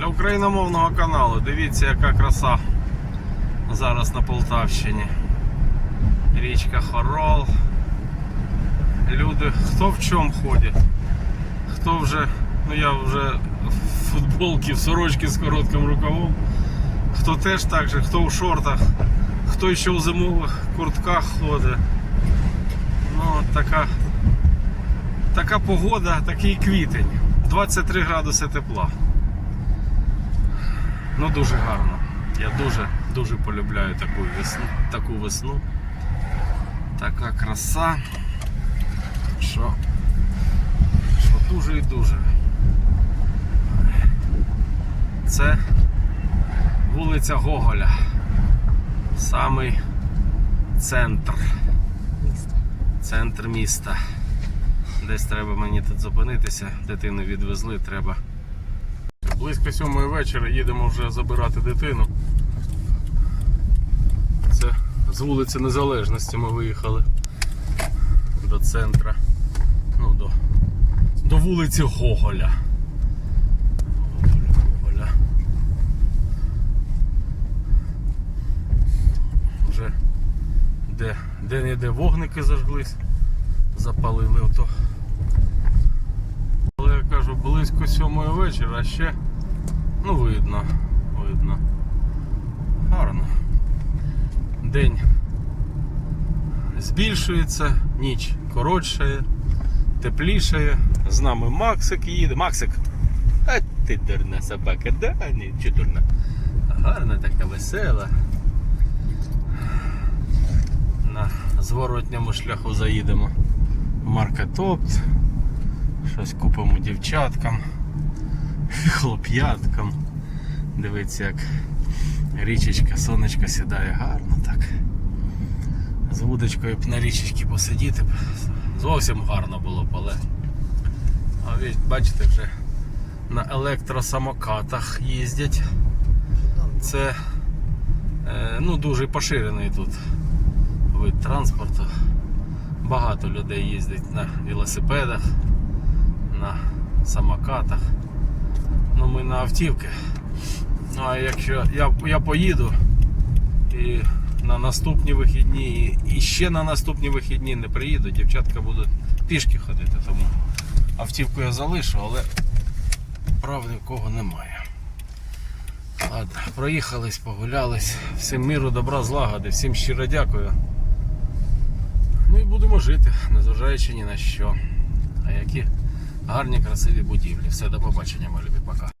Для україномовного каналу. Дивіться, яка краса зараз на Полтавщині. Річка Хорол. Люди хто в чому ходять, хто вже, ну я вже в футболці, в сорочці з коротким рукавом, хто теж так же, хто у шортах, хто ще у зимових куртках ходить. Ну, така, така погода, такий квітень. 23 градуси тепла. Ну дуже гарно. Я дуже дуже полюбляю таку весну, таку весну. Така краса. Що, що дуже і дуже. Це вулиця Гоголя. Самий центр. Центр міста. Десь треба мені тут зупинитися, дитину відвезли, треба. Близько сьомої вечора їдемо вже забирати дитину. Це з вулиці Незалежності ми виїхали до центра. Ну, до, до вулиці Гоголя. Гоголя, Гоголя. Вже де, де не де вогники зажглись, запалили ото. Кажу, близько сьомої вечора, а ще ну видно, видно. Гарно. День збільшується, ніч коротшає, теплішає. З нами Максик їде. Максик! А ти дурна собака, да? Ні, чи дурна. Гарна така весела. На зворотньому шляху заїдемо. в Маркетопт. Щось купимо дівчаткам, хлоп'яткам. Дивіться, як річечка, сонечко сідає гарно так. З вудочкою б на річечці посидіти. Зовсім гарно було б, але. А ви бачите, вже на електросамокатах їздять. Це е, ну, дуже поширений тут вид транспорту. Багато людей їздять на велосипедах, на самокатах. Ну ми на автівки. Ну а якщо я, я поїду і на наступні вихідні, і- ще на наступні вихідні не приїду, дівчатка будуть пішки ходити, тому автівку я залишу, але прав ні в кого немає. Ладно, проїхались, погулялись. Всім миру, добра, злагоди, всім щиро дякую. Ну і будемо жити, незважаючи ні на що. А які гарні, красиві будівлі. Все, до побачення, мої любі, пока.